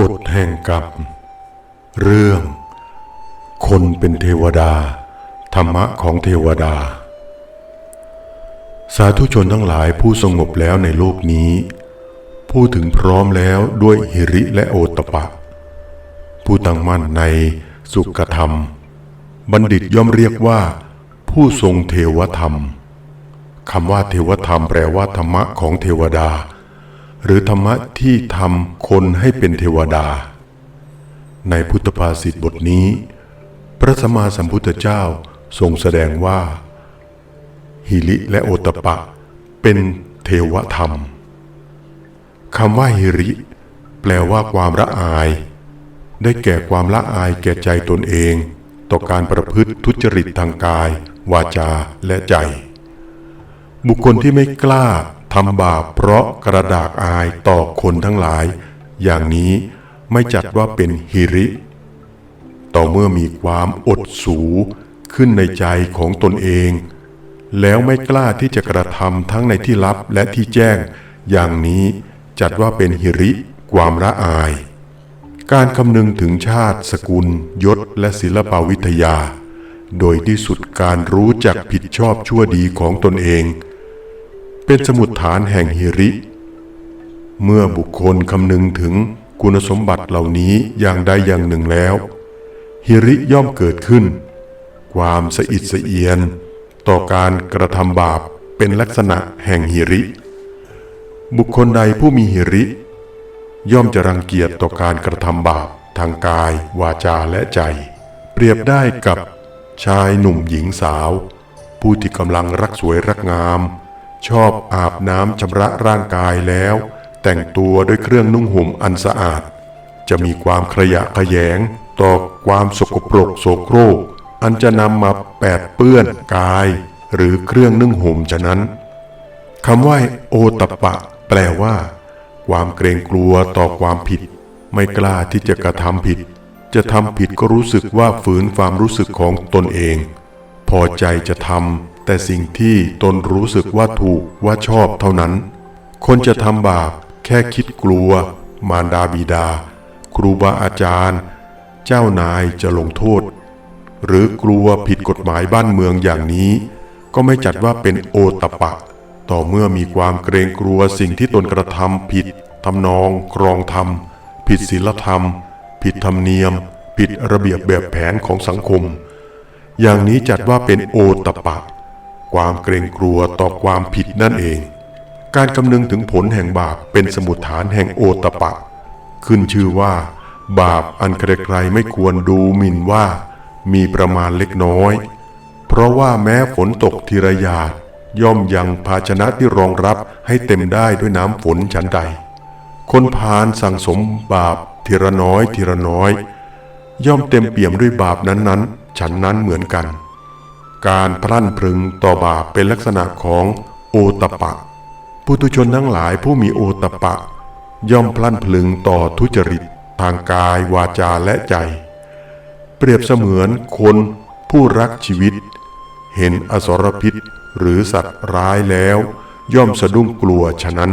กฎแห่งกรรม เรื่อง คนเป็นเทวดา ธรรมะของเทวดา สาธุชนทั้งหลายผู้สงบแล้วในโลกนี้ พูดถึงพร้อมแล้วด้วยหิริและโอตตปะ ผู้ตั้งมั่นในสุขธรรม บัณฑิตย่อมเรียกว่า ผู้ทรงเทวธรรมคำว่าเทวธรรมแปลว่าธรรมะของเทวดา หรือธรรมะที่ทำคนให้เป็นเทวดา ในพุทธภาษิตบทนี้ พระสัมมาสัมพุทธเจ้าทรงแสดงว่า หิริและโอตปะ เป็นเทวธรรมคำว่าหิริ แปลว่าความละอาย ได้แก่ความละอายแก่ใจตนเอง ต่อการประพฤติทุจริตทางกาย วาจาและใจ บุคคลที่ไม่กล้า ทำบาปเพราะกระดากอายต่อคนทั้งหลาย อย่างนี้ไม่จัดว่าเป็นหิริ ต่อเมื่อมีความอดสูขึ้นในใจของตนเอง แล้วไม่กล้าที่จะกระทำทั้งในที่ลับและที่แจ้ง อย่างนี้จัดว่าเป็นหิริ ความละอาย การคำนึงถึงชาติสกุล ยศและศิลปวิทยา โดยที่สุดการรู้จักผิดชอบชั่วดีของตนเอง เป็นสมุดฐานแห่งหิริ เมื่อบุคคลคำนึงถึงคุณสมบัติเหล่านี้อย่างใดอย่างหนึ่งแล้วหิริย่อมเกิดขึ้น ความสะอิดสะเอียน ต่อการกระทำบาปเป็นลักษณะแห่งหิริ บุคคลใดผู้มีหิริ ย่อมจะรังเกียจต่อการกระทำบาปทางกาย วาจาและใจ เปรียบได้กับชายหนุ่มหญิงสาว ผู้ที่กำลังรักสวยรักงาม ชอบอาบน้ำชำระร่างกายแล้ว แต่งตัวด้วยเครื่องนุ่งห่มอันสะอาด จะมีความขยะแขยงต่อความสกปรกโสโครก อันจะนำมาแปดเปื้อนกาย หรือเครื่องนึ่งห่มฉะนั้นคำว่าโอตปปะ แปลว่า ความเกรงกลัวต่อความผิด ไม่กล้าที่จะกระทำผิด จะทำผิดก็รู้สึกว่าฝืนความรู้สึกของตนเอง พอใจจะทำ แต่สิ่งที่ตนรู้สึกว่าถูกว่าชอบเท่านั้น คนจะทำบาปแค่คิดกลัว มารดาบิดา ครูบาอาจารย์ เจ้านายจะลงโทษ หรือกลัวผิดกฎหมายบ้านเมืองอย่างนี้ ก็ไม่จัดว่าเป็นโอตปะ ต่อเมื่อมีความเกรงกลัวสิ่งที่ตนกระทำผิดทำนอง ครองธรรม ผิดศีลธรรม ผิดธรรมเนียม ผิดระเบียบแบบแผนของสังคม อย่างนี้จัดว่าเป็นโอตปะ ความเกรงกลัวต่อความผิดนั่นเอง การคำนึงถึงผลแห่งบาปเป็นสมุดฐานแห่งโอตปะ ขึ้นชื่อว่า บาปอันใครๆไม่ควรดูหมิ่นว่า มีประมาณเล็กน้อย เพราะว่าแม้ฝนตกทีระยาดย่อมยังภาชนะที่รองรับให้เต็มได้ด้วยน้ำฝนฉันใด คนพาลสั่งสมบาปทีละน้อยทีละน้อย ย่อมเต็มเปี่ยมด้วยบาปนั้นๆ ฉันนั้นเหมือนกัน การพลั่นพรึงต่อบาปเป็นลักษณะของโอตปะปุถุชนทั้งหลายผู้มีโอตปะ ย่อมพลั่นพลึงต่อทุจริตทางกายวาจาและใจ เปรียบเสมือนคนผู้รักชีวิต เห็นอสรพิษหรือสัตว์ร้ายแล้ว ย่อมสะดุ้งกลัวฉะนั้น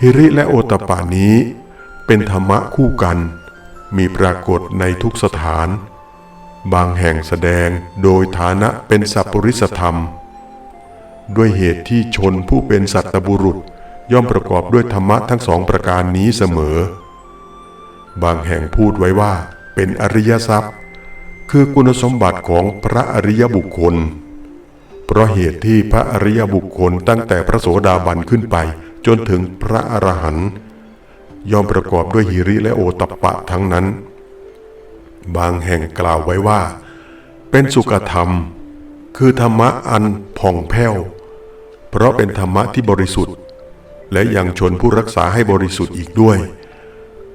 ฮิริและโอตปานี้ เป็นธรรมะคู่กัน มีปรากฏในทุกสถาน บางแห่งแสดงโดยฐานะเป็นสัพปริสธรรม ด้วยเหตุที่ชนผู้เป็นสัตบุรุษย่อมประกอบด้วยธรรมะทั้งสองประการนี้เสมอ บางแห่งพูดไว้ว่า เป็นอริยทรัพย์ คือคุณสมบัติของพระอริยบุคคล เพราะเหตุที่พระอริยบุคคลตั้งแต่พระโสดาบันขึ้นไปจนถึงพระอรหันต์ย่อมประกอบด้วยหิริและโอตปปะทั้งนั้น บางแห่งกล่าวไว้ว่า เป็นสุขธรรม คือธรรมะอันผ่องแผ้ว เพราะเป็นธรรมะที่บริสุทธิ์ และยังชนผู้รักษาให้บริสุทธิ์อีกด้วย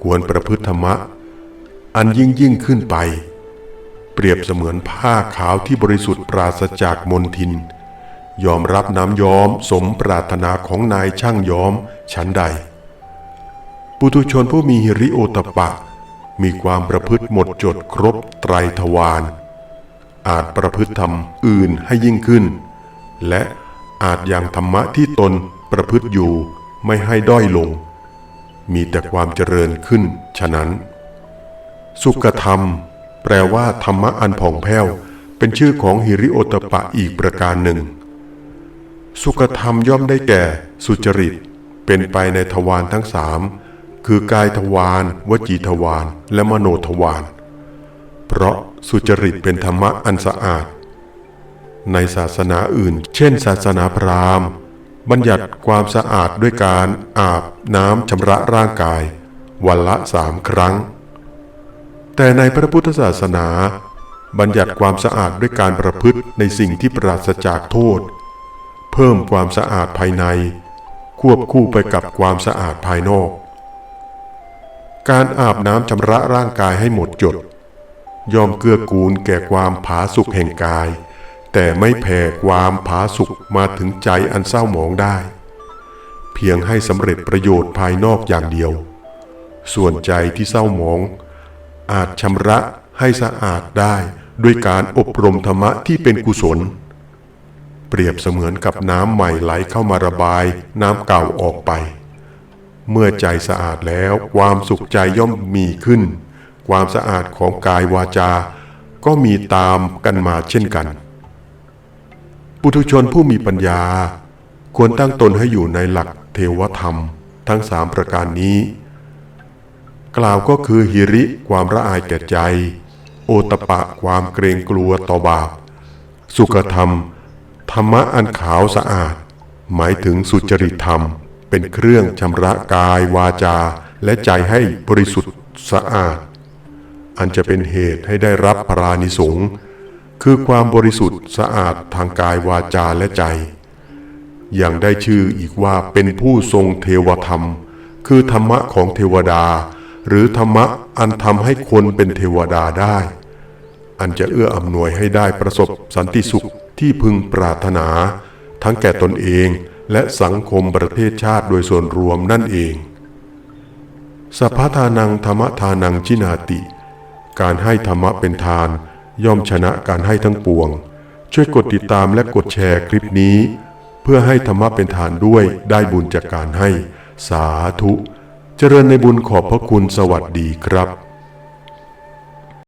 ควรประพฤติธรรมะ อันยิ่งยิ่งขึ้นไป เปรียบเสมือนผ้าขาวที่บริสุทธิ์ปราศจากมลทิน ยอมรับน้ำย้อมสมปรารถนาของนายช่างย้อมชั้นใด ปุถุชนผู้มีหิริโอตปะ มีความประพฤติหมดจดครบไตรทวารอาจประพฤติธรรมอื่นให้ยิ่งขึ้น และอาจยังธรรมะที่ตนประพฤติอยู่ไม่ให้ด้อยลง มีแต่ความเจริญขึ้นฉะนั้น สุขธรรม แปลว่าธรรมะอันผ่องแผ้วเป็นชื่อของหิริโอตปะอีกประการหนึ่ง สุขธรรมย่อมได้แก่ สุจริต เป็นไปในทวารทั้งสาม คือกายทวารวจีทวารและมโนทวารเพราะสุจริตเป็นธรรมะอันสะอาด ในศาสนาอื่น เช่น ศาสนาพราหมณ์ บัญญัติความสะอาดด้วยการอาบน้ำชำระร่างกาย วันละสามครั้ง แต่ในพระพุทธศาสนา บัญญัติความสะอาดด้วยการประพฤติในสิ่งที่ปราศจากโทษ เพิ่มความสะอาดภายใน ควบคู่ไปกับความสะอาดภายนอก การอาบน้ำชำระร่างกายให้หมดจด ยอมเกื้อกูลแก่ความผาสุกแห่งกาย แต่ไม่แผ่ความผาสุกมาถึงใจอันเศร้าหมองได้ เพียงให้สำเร็จประโยชน์ภายนอกอย่างเดียว ส่วนใจที่เศร้าหมอง อาจชำระให้สะอาดได้ด้วยการอบรมธรรมะที่เป็นกุศล เปรียบเสมือนกับน้ำใหม่ไหลเข้ามาระบายน้ำเก่าออกไป เมื่อใจสะอาดแล้ว ความสุขใจย่อมมีขึ้น ความสะอาดของกายวาจา ก็มีตามกันมาเช่นกัน ปุถุชนผู้มีปัญญา ควรตั้งตนให้อยู่ในหลักเทวธรรม ทั้งสามประการนี้ กล่าวก็คือหิริความละอายแก่ใจ โอตปะความเกรงกลัวต่อบาป สุขธรรม ธรรมะอันขาวสะอาด หมายถึงสุจริตธรรม เป็นเครื่องชำระกายวาจา และใจให้บริสุทธิ์สะอาด อันจะเป็นเหตุให้ได้รับพรานิสงคือความบริสุทธิ์สะอาดทางกายวาจาและใจ อยังได้ชื่ออีกว่าเป็นผู้ทรงเทวธรรม คือธรรมะของเทวดา หรือธรรมะอันทำให้คนเป็นเทวดาได้ อันจะเอื้ออำนวยให้ได้ประสบสันติสุขที่พึงปรารถนา ทั้งแก่ตนเอง และสังคมประเทศชาติโดยส่วนรวมนั่นเองสัพพทานังธรรมทานังชินาติ การให้ธรรมะเป็นทาน ย่อมชนะการให้ทั้งปวง ช่วยกดติดตามและกดแชร์คลิปนี้ เพื่อให้ธรรมะเป็นทานด้วยได้บุญจากการให้ สาธุ เจริญในบุญขอบพระคุณสวัสดีครับ